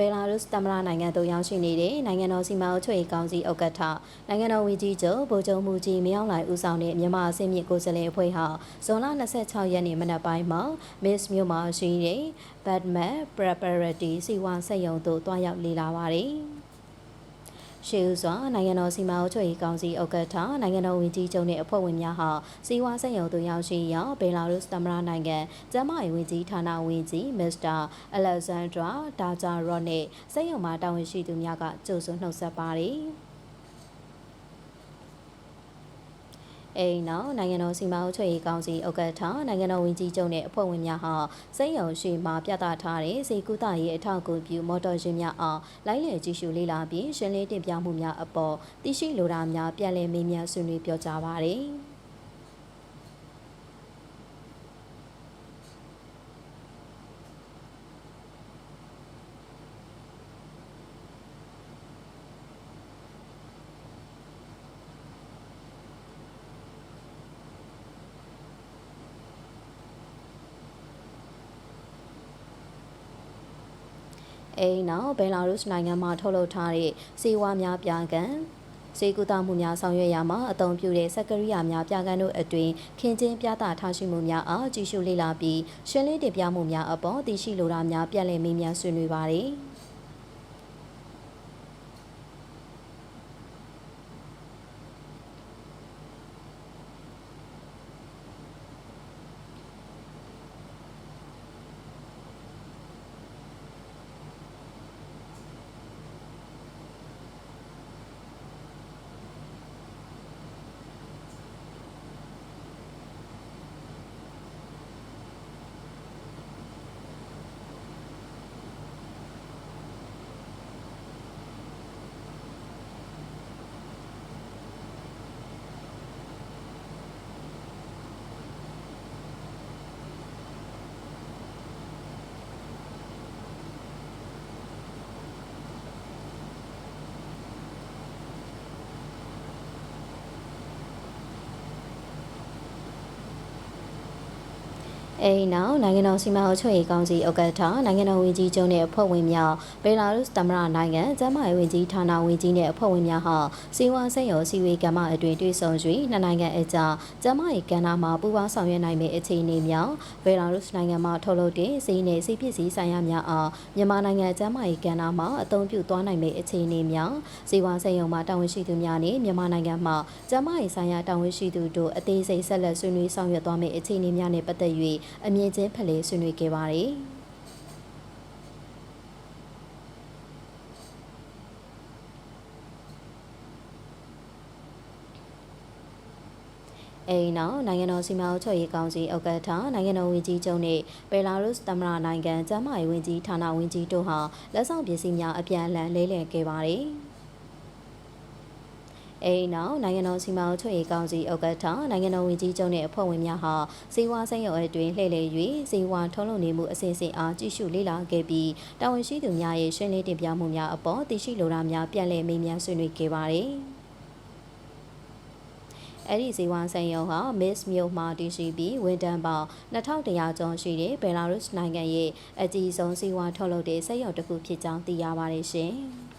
ဘယ်လာရုစ်သမ္မတနိုင်ငံသို့ရောက်ရှိနေတဲ့နိုင်ငံတော်စီမံအုပ်ချုပ်ရေးကောင်စီဥက္ကဋ္ဌနိုင်ငံတော်ဝန်ကြီးချုပ်ဗိုလ်ချုပ်မှုကြီးမင်းအောင်လှိုင်ဦးဆောင်တဲ့မြန်မာအစည်းအမြင့်ကိုယ်စားလှယ်အဖွဲ့ဟာဇွန်လ26ရက်နေ့မနက်ပိုင်းမှာ Miss မြို့မှာရှိတဲ့ Batman Preparatory စီဝါဆက်ယုံသို့တွားရောက်လေ့လာပါတယ်။ ရှေးဦးစွာနိုင်ငံတော်စီမံအုပ်ချုပ်ရေးကောင်စီဥက္ကဋ္ဌနိုင်ငံတော်ဝန်ကြီးချုပ်နဲ့အဖွဲ့ဝင်များဟာစီဝါဆက်ရုံသို့ရောက်ရှိရာဘယ်လာရုစ်သမ္မတနိုင်ငံကျန်းမာရေးဝန်ကြီးဌာနဝန်ကြီးမစ္စတာအလက်ဇန်ဒရာဒါဂျာရော့နဲ့ဆက်ရုံမှာတာဝန်ရှိသူများကကြိုဆိုနှုတ်ဆက်ပါတယ်။ အိမ်နောက်နိုင်ငံတော်စီမံအုပ်ချုပ်ရေးကောင်စီဥက္ကဋ္ဌနိုင်ငံတော်ဝန်ကြီးချုပ်နဲ့အဖွဲ့ဝင်များဟာစိတ်ယုံရှိမှပြသထားတဲ့စီကုသရေးအထောက်အကူပြုမော်တော်ယာဉ်များအားလိုက်လည်ကြည့်ရှုလေ့လာပြီးရှင်းလင်းတင်ပြမှုများအပေါ်သိရှိလိုတာများပြန်လည်မေးမြန်းဆွေးနွေးပြောကြားပါတယ်။ အိမ်နောက်ဘယ်လာရုစ်နိုင်ငံမှာထုတ်လုပ်ထားတဲ့စီဝါများပြကန်စေကူတာမှုများဆောင်ရွက်ရမှာအသုံးပြုတဲ့စက်ကရိယာများပြကန်းတို့အတွင်ခင်ချင်းပြသထားရှိမှုများအားကြည့်ရှုလေ့လာပြီးရှင်းလင်းတင်ပြမှုများအပေါ်သိရှိလိုတာများပြန်လည်မေးမြန်းဆွေးနွေးပါတယ်။ အဲဒီနောက်နိုင်ငံတော်စီမံအုပ်ချုပ်ရေးကောင်စီဥက္ကဋ္ဌနိုင်ငံတော်ဝန်ကြီးချုပ်နဲ့အဖွဲ့ဝင်များဘယ်လာရုစ်သမ္မတနိုင်ငံကျန်းမာရေးဝန်ကြီးဌာနဝန်ကြီးနဲ့အဖွဲ့ဝင်များဟာစီဝါဆက်ရောစီဝေကမ္မအတွင်တွေ့ဆုံ၍နှစ်နိုင်ငံအကြားကျန်းမာရေးကဏ္ဍမှာပူးပေါင်းဆောင်ရွက်နိုင်မယ့်အခြေအနေများဘယ်လာရုစ်နိုင်ငံမှာထုတ်လုပ်တဲ့စီးနဲ့စီးပစ္စည်းဆိုင်ရာများအားမြန်မာနိုင်ငံကျန်းမာရေးကဏ္ဍမှာအသုံးပြုသွားနိုင်မယ့်အခြေအနေများစီဝါဆက်ရုံမှာတာဝန်ရှိသူများနဲ့မြန်မာနိုင်ငံမှာကျန်းမာရေးဆိုင်ရာတာဝန်ရှိသူတို့အသေးစိတ်ဆက်လက်ဆွေးနွေးဆောင်ရွက်သွားမယ့်အခြေအနေများနဲ့ပတ်သက်၍အမြင့်ချင်းဖလှယ်ဆွေးနွေးခဲ့ပါတယ်။အိမ်နောက်နိုင်ငံတော်စီမံအုပ်ချုပ်ရေးကောင်စီဥက္ကဋ္ဌနိုင်ငံတော်ဝန်ကြီးချုပ်နဲ့ဘယ်လာရုစ်သမ္မတနိုင်ငံကျန်းမာရေးဝန်ကြီးဌာနဝန်ကြီးတို့ဟာလက်ဆောင်ပစ္စည်းများအပြန်အလှန်လဲလှယ်ခဲ့ပါတယ်။ အဲဒီနောက်နိုင်ငံတော်စီမံအုပ်ချုပ်ရေးကောင်စီဥက္ကဋ္ဌနိုင်ငံတော်ဝန်ကြီးချုပ်နဲ့အဖွဲ့ဝင်များဟာစီဝါစိတ်ရုံအတွင်းလှည့်လည်၍စီဝါထုံးလုံနေမှုအစဉ်စဉ်အားကြည့်ရှုလေ့လာခဲ့ပြီးတာဝန်ရှိသူများရဲ့ရှင်းလင်းတင်ပြမှုများအပေါ်သိရှိလိုတာများပြန်လည်မေးမြန်းဆွေးနွေးခဲ့ပါတယ်။အဲ့ဒီဇီဝဆိုင်ရုံဟာ Miss မြို့မှာတည်ရှိပြီးဝန်တန်းပေါင်း2100ကျော်ရှိတဲ့ဘယ်လာရုစ်နိုင်ငံရဲ့အကြီးဆုံးဇီဝထုတ်လုပ်တဲ့စက်ရုံတစ်ခုဖြစ်ကြောင်းသိရပါတယ်ရှင်။